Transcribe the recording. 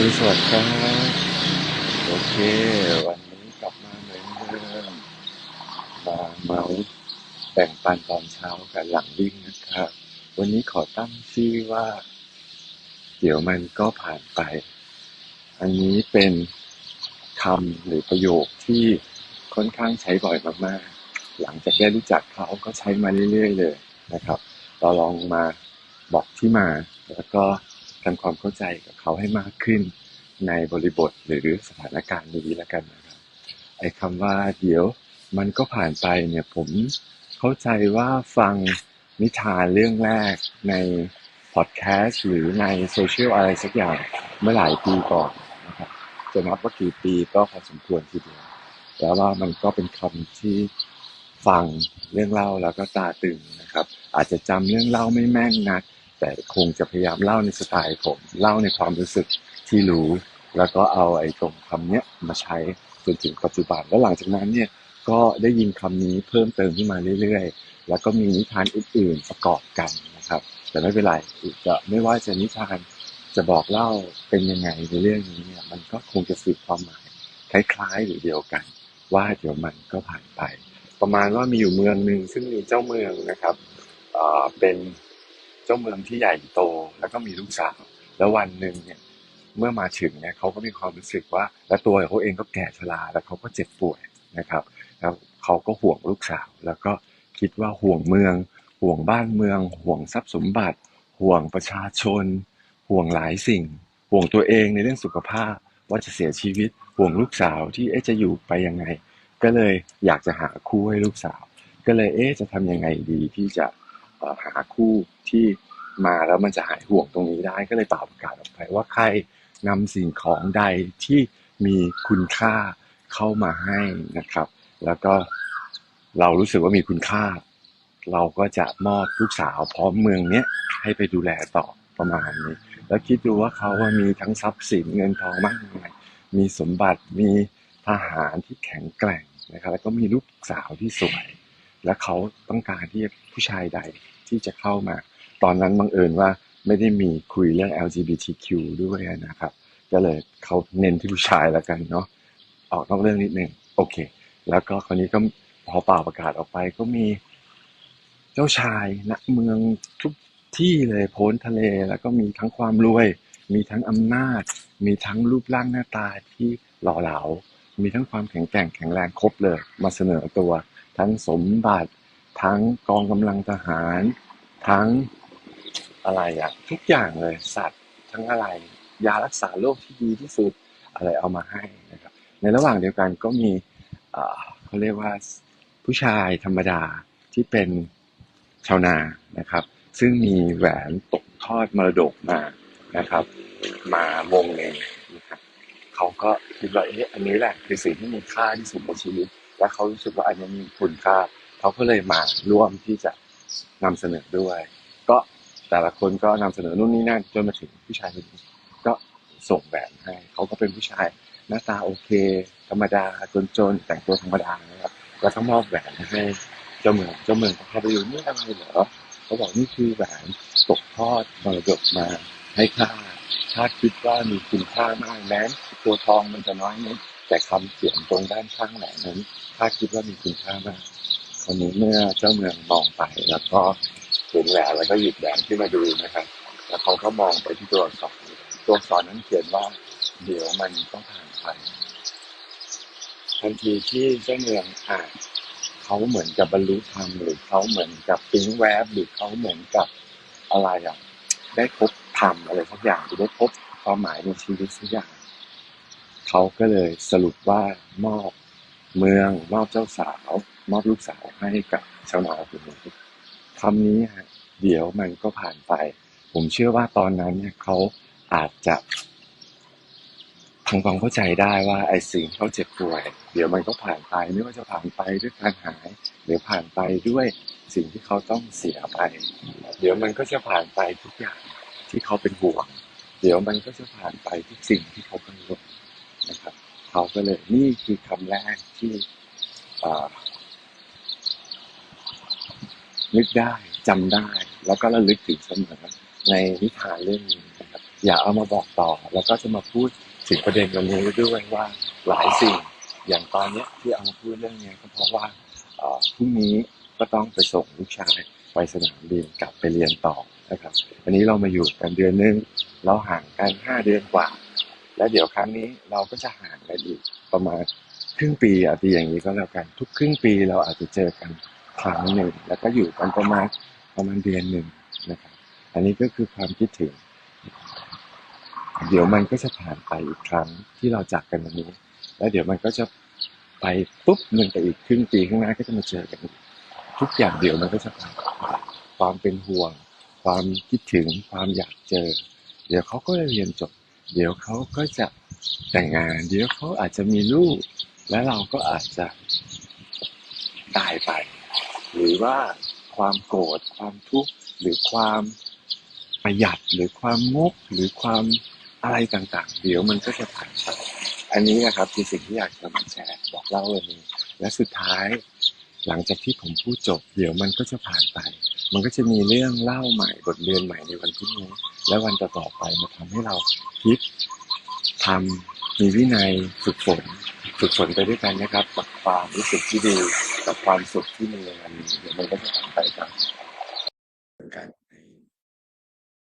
อรุณสวัสดิ์ครับ โอเค วันนี้กลับมาเหมือนเดิมมาเมาส์แบ่งปันตอนเช้ากันหลังวิ่งนะครับ วันนี้ขอตั้งชื่อว่า เดี๋ยวมันก็ผ่านไป อันนี้เป็นคำหรือประโยคที่ค่อนข้างใช้บ่อยมากๆ หลังจากได้รู้จักเขาก็ใช้มาเรื่อยๆเลยนะครับ เราลองมาบอกที่มาแล้วก็ ทำความเข้าใจกับเขาให้มากขึ้นในบริบทหรือสถานการณ์นี้แล้วกันนะครับไอ้คำว่าเดี๋ยวมันก็ผ่านไปเนี่ยผมเข้าใจว่าฟังนิทานเรื่องแรกในพอดแคสต์หรือในโซเชียลอะไรสักอย่างเมื่อหลายปีก่อนนะครับจะนับว่ากี่ปีก็พอสมควรทีเดียวแล้วว่ามันก็เป็นคำที่ฟังเรื่องเล่าแล้วก็ตาตึงนะครับ อาจจะจำเรื่องเล่าไม่แม่นนัก แต่คงจะพยายามเล่าในสไตล์ผม เล่าในความรู้สึกที่รู้ แล้วก็เอาไอ้ตรงคำเนี้ยมาใช้จนถึงปัจจุบัน แล้วหลังจากนั้นเนี่ยก็ได้ยินคำนี้เพิ่มเติมขึ้นมาเรื่อยๆ แล้วก็มีนิทานอื่นๆประกอบกันนะครับ แต่ไม่เป็นไรจะไม่ว่าจะนิทานจะบอกเล่าเป็นยังไงในเรื่องนี้เนี่ยมันก็คงจะสื่อความหมายคล้ายๆหรือเดียวกัน ว่าเดี๋ยวมันก็ผ่านไป ประมาณว่ามีอยู่เมืองหนึ่งซึ่งมีเจ้าเมืองนะครับเอ่อเป็น เจ้าเมืองที่ใหญ่โตแล้วก็มีลูกสาวแล้ววันหนึ่งเนี่ยเมื่อมาถึงเนี่ยเขาก็มีความรู้สึกว่า และตัวเขาเองก็แก่ชราแล้วเขาก็เจ็บป่วยนะครับ แล้วเขาก็ห่วงลูกสาว แล้วก็คิดว่าห่วงเมือง ห่วงบ้านเมือง ห่วงทรัพย์สมบัติ ห่วงประชาชน ห่วงหลายสิ่ง ห่วงตัวเองในเรื่องสุขภาพ ว่าจะเสียชีวิต ห่วงลูกสาวที่เอ๊ะจะอยู่ไปยังไง ก็เลยอยากจะหาคู่ให้ลูกสาว ก็เลยเอ๊ะจะทำยังไงดีที่จะเหาคู่ที่มาแล้วมันจะหายห่วงตรงนี้ได้ก็เลยเป่าประกาศออกไปว่าใครนำสิ่งของใดที่มีคุณค่าเข้ามาให้นะครับ แล้วก็เรารู้สึกว่ามีคุณค่า เราก็จะมอบลูกสาวพร้อมเมืองเนี้ยให้ไปดูแลต่อประมาณนี้ แล้วคิดดูว่าเขาว่ามีทั้งทรัพย์สินเงินทองมากมายมีสมบัติมีทหารที่แข็งแกร่งนะครับ แล้วก็มีลูกสาวที่สวย และเขาต้องการที่จะผู้ชายใดที่จะเข้ามา ตอนนั้นบังเอิญว่าไม่ได้มีคุยเรื่อง LGBTQ ด้วยนะครับ ก็เลยเขาเน้นที่ผู้ชายแล้วกันเนาะออกนอกเรื่องนิดนึงโอเค แล้วก็คราวนี้ก็พอเป่าประกาศออกไปก็มีเจ้าชายณเมืองทุกที่เลยโพ้นทะเลแล้วก็มีทั้งความรวย มีทั้งอำนาจ มีทั้งรูปร่างหน้าตาที่หล่อเหลา มีทั้งความแข็งแกร่งแข็งแรงครบเลย มาเสนอตัว ทั้งสมบัติ ทั้งกองกำลังทหาร ทั้งอะไรอะทุกอย่างเลยสัตว์ ทั้งอะไร ยารักษาโรคที่ดีที่สุดอะไรเอามาให้นะครับ ในระหว่างเดียวกันก็มีเขาเรียกว่าผู้ชายธรรมดาที่เป็นชาวนานะครับ ซึ่งมีแหวนตกทอดมรดกมานะครับ มาวงหนึ่งนะครับเขาก็คิดว่าเอ๊ะอันนี้แหละคือสิ่งที่มีค่าที่สุดในชีวิต และเขารู้สึกว่าอันนี้มีคุณค่าเขาก็เลยมาร่วมที่จะนำเสนอด้วย ก็แต่ละคนก็นำเสนอนู่นนี่นั่นจนมาถึงผู้ชายคนนี้ก็ส่งแหวนให้เขาก็เป็นผู้ชายหน้าตาโอเค ธรรมดาจนๆแต่งตัวธรรมดานะครับแล้วก็มอบแหวนให้เจ้าเมืองเจ้าเมืองก็เข้าไปดูนี่อะไรเหรอเขาบอกนี่คือแหวนตกทอดมรดกมาให้ข้าข้าคิดว่ามีคุณค่ามากแม้ตัวทองมันจะน้อยนิด แต่คำเขียนตรงด้านข้างแหวนนั้นข้าคิดว่ามีคุณค่ามากคนนี้เมื่อเจ้าเมืองมองไปแล้วก็เห็นแหวนแล้วก็หยิบแหวนขึ้นมาดูนะครับ แล้วเขาก็มองไปที่ตัวอักษรตัวอักษรนั้นเขียนว่า เดี๋ยวมันต้องผ่านไปทันทีที่เจ้าเมืองอ่านเขาเหมือนกับบรรลุธรรมหรือเขาเหมือนกับปิ๊งแวบหรือเขาเหมือนกับอะไรอะได้พบธรรมอะไรสักอย่างหรือได้พบความหมายในชีวิตสักอย่าง เขาก็เลยสรุปว่ามอบเมืองมอบเจ้าสาว มอบลูกสาวให้กับชาวนาคนนี้คำนี้ฮะเดี๋ยวมันก็ผ่านไป ผมเชื่อว่าตอนนั้นเนี่ยเขาอาจจะทำความเข้าใจได้ว่าไอ้สิ่งเขาเจ็บป่วย เดี๋ยวมันก็ผ่านไปไม่ว่าจะผ่านไปด้วยการหายหรือผ่านไปด้วยสิ่งที่เขาต้องเสียไป เดี๋ยวมันก็จะผ่านไปทุกอย่างที่เขาเป็นห่วง เดี๋ยวมันก็จะผ่านไปทุกสิ่งที่เขากังวล นะครับ เขาก็เลยนี่คือคำแรกที่นึกได้จำได้ แล้วก็ระลึกถึงเสมอในนิทานเรื่องนี้นะครับ อยากเอามาบอกต่อ แล้วก็จะมาพูดถึงประเด็นวันนี้ด้วยว่าหลายสิ่งอย่างตอนนี้ที่เอามาพูดเรื่องนี้ก็เพราะว่าพรุ่งนี้ก็ต้องไปส่งลูกชายไปสนามบินกลับไปเรียนต่อนะครับอันนี้เรามาอยู่กันเดือนนึงเราห่างกันห้าเดือนกว่า แล้วเดี๋ยวครั้งนี้เราก็จะห่างกันอีกประมาณครึ่งปีอะตีอย่างนี้ก็แล้วกัน ทุกครึ่งปีเราอาจจะเจอกันครั้งหนึ่งแล้วก็อยู่กันประมาณประมาณเดือนหนึ่งนะครับ อันนี้ก็คือความคิดถึง เดี๋ยวมันก็จะผ่านไปอีกครั้งที่เราจากกันวันนี้ แล้วเดี๋ยวมันก็จะไปปุ๊บหนึ่งไปอีกครึ่งปีข้างหน้าก็จะมาเจอกันทุกอย่างเดี๋ยวมันก็จะผ่านความเป็นห่วง ความคิดถึงความอยากเจอ เดี๋ยวเขาก็จะเรียนจบ เดี๋ยวเขาก็จะแต่งงาน เดี๋ยวเขาอาจจะมีลูก และเราก็อาจจะตายไป หรือว่าความโกรธความทุกข์หรือความประหยัดหรือความงกหรือความอะไรต่างๆ เดี๋ยวมันก็จะผ่านไปอันนี้นะครับคือสิ่งที่อยากจะมาแชร์บอกเล่าวันนี้ และสุดท้าย หลังจากที่ผมพูดจบ เดี๋ยวมันก็จะผ่านไป มันก็จะมีเรื่องเล่าใหม่บทเรียนใหม่ในวันพรุ่งนี้ และวันต่อๆไปมาทำให้เราคิดทำมีวินัยฝึกฝนฝึกฝนไปด้วยกันนะครับกับความรู้สึกที่ดีกับความสุขที่มีในวันนี้เดี๋ยวมันก็จะทำไปกับ